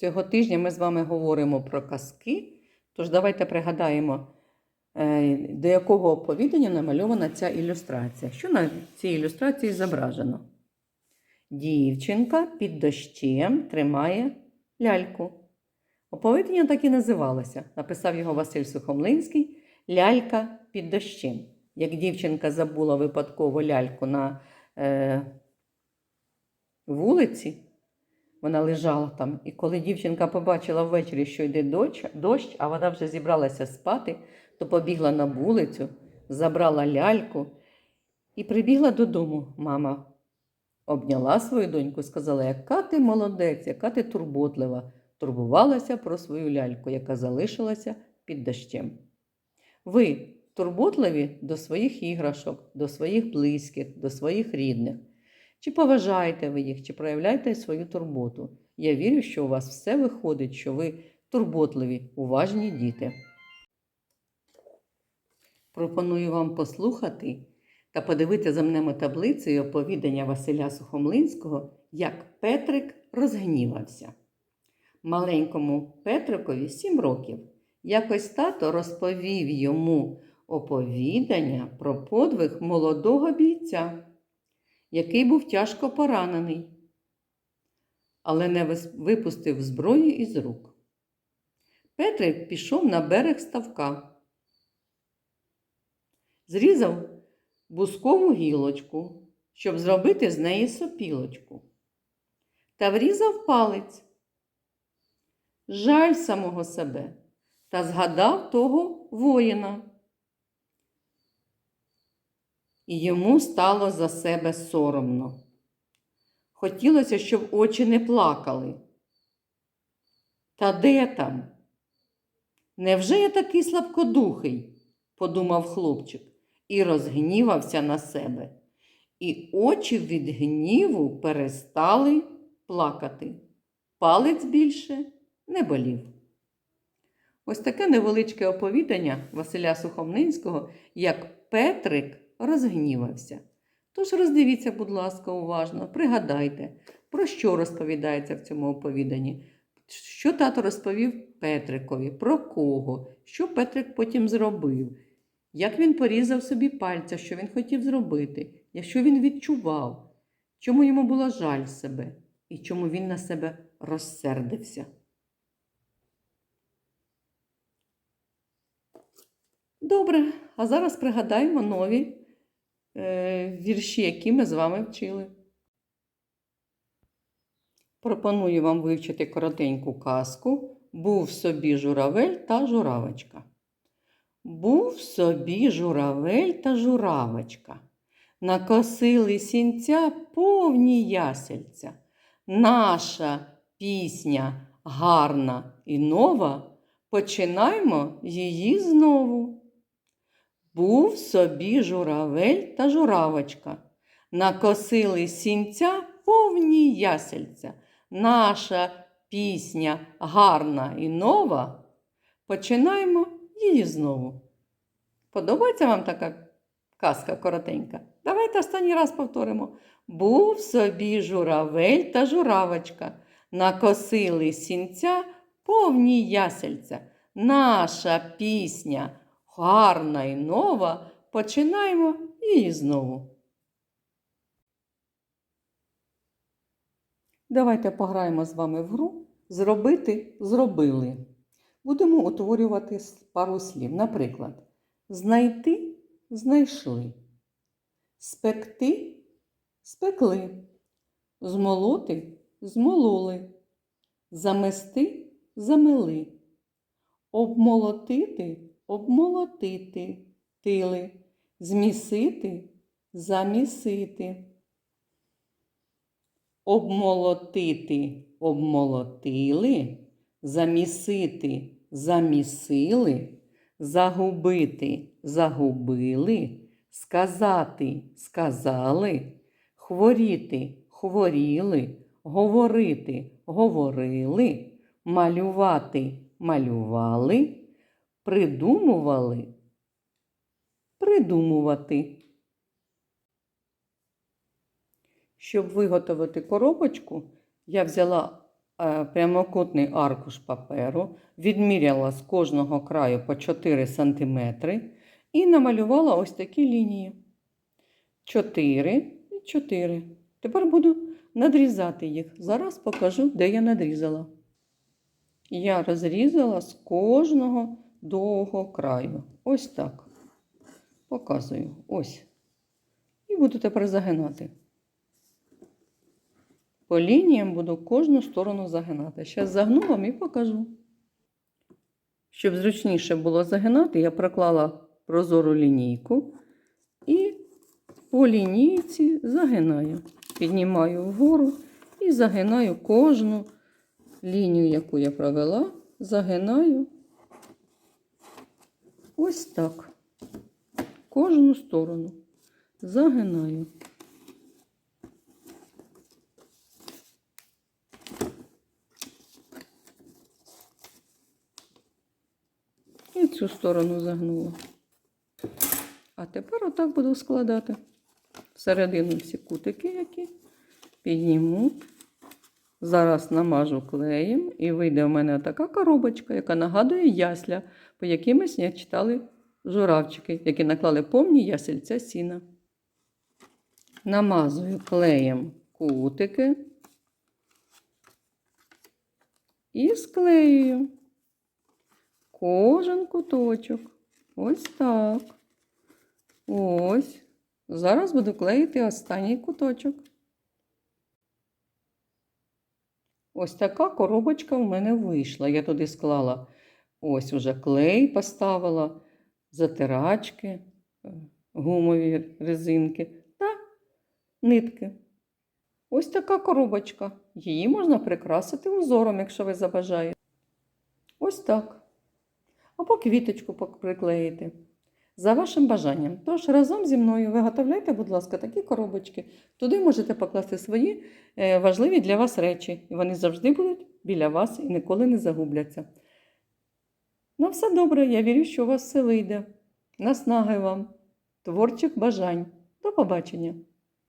Цього тижня ми з вами говоримо про казки. Тож давайте пригадаємо, е, до якого оповідання намальована ця ілюстрація. Що на цій ілюстрації зображено? Дівчинка під дощем тримає ляльку. Оповідання так і називалося. Написав його Василь Сухомлинський Лялька під дощем. Як дівчинка забула випадково ляльку на е, вулиці, вона лежала там. І коли дівчинка побачила ввечері, що йде дощ, а вона вже зібралася спати, то побігла на вулицю, забрала ляльку і прибігла додому. Мама обняла свою доньку, сказала, яка ти молодець, яка ти турботлива, турбувалася про свою ляльку, яка залишилася під дощем. Ви турботливі до своїх іграшок, до своїх близьких, до своїх рідних. Чи поважаєте ви їх, чи проявляєте свою турботу? Я вірю, що у вас все виходить, що ви турботливі, уважні діти. Пропоную вам послухати та подивити за мнемо таблицею оповідання Василя Сухомлинського, як Петрик розгнівався. Маленькому Петрикові сім років. Якось тато розповів йому оповідання про подвиг молодого бійця, який був тяжко поранений, але не випустив зброю із рук. Петрик пішов на берег ставка, зрізав бускову гілочку, щоб зробити з неї сопілочку, та врізав палець. Жаль самого себе та згадав того воїна. І йому стало за себе соромно. Хотілося, щоб очі не плакали. Та де там? Невже я такий слабкодухий? подумав хлопчик і розгнівався на себе. І очі від гніву перестали плакати. Палець більше не болів. Ось таке невеличке оповідання Василя Сухомлинського, як Петрик розгнівався. Тож роздивіться, будь ласка, уважно, пригадайте, про що розповідається в цьому оповіданні. Що тато розповів Петрикові, про кого, що Петрик потім зробив, як він порізав собі пальця, що він хотів зробити, якщо він відчував, чому йому було жаль себе і чому він на себе розсердився. Добре, а зараз пригадаємо нові вірші, які ми з вами вчили. Пропоную вам вивчити коротеньку казку Був собі журавель та журавочка. Був собі журавель та журавочка. Накосили сінця повні ясельця. Наша пісня гарна і нова. Починаймо її знову. Був собі журавель та журавочка. Накосили сінця повні ясельця. Наша пісня гарна і нова. Починаємо її знову. Подобається вам така казка коротенька? Давайте останній раз повторимо. Був собі журавель та журавочка. Накосили сінця повні ясельця. Наша пісня гарна і нова. Починаємо її знову. Давайте пограємо з вами в гру Зробити зробили. Будемо утворювати пару слів. Наприклад, знайти знайшли, спекти спекли, змолоти змололи, замести замели, обмолотити обмолотити, тили, змісити замісити. Обмолотити обмолотили, замісити замісили, загубити загубили, сказати сказали, хворіти хворіли, говорити говорили, малювати малювали, придумували придумувати. Щоб виготовити коробочку, я взяла е, прямокутний аркуш паперу, відміряла з кожного краю по 4 см і намалювала ось такі лінії. 4 і 4. Тепер буду надрізати їх. Зараз покажу, де я надрізала. Я розрізала з кожного довгого краю. Ось так. Показую. Ось. І буду тепер загинати. По лініям буду кожну сторону загинати. Зараз загну вам і покажу. Щоб зручніше було загинати, я проклала прозору лінійку і по лінійці загинаю. Піднімаю вгору і загинаю кожну лінію, яку я провела, загинаю ось так. Кожну сторону загинаю. І цю сторону загнула. А тепер отак буду складати. Всередину всі кутики, які підніму. Зараз намажу клеєм і вийде у мене така коробочка, яка нагадує ясля, по якимось я читали журавчики, які наклали повні ясельця сіна. Намазую клеєм кутики і склеюю кожен куточок. Ось так. Ось. Зараз буду клеїти останній куточок. Ось така коробочка в мене вийшла. Я туди склала ось уже клей поставила, затирачки, е, гумові резинки та нитки. Ось така коробочка. Її можна прикрасити узором, якщо ви забажаєте. Ось так. Або квіточку приклеїти. За вашим бажанням. Тож разом зі мною виготовляйте, будь ласка, такі коробочки. Туди можете покласти свої е, важливі для вас речі. І вони завжди будуть біля вас і ніколи не загубляться. На все добре, я вірю, що у вас все вийде. Наснаги вам, творчих бажань. До побачення!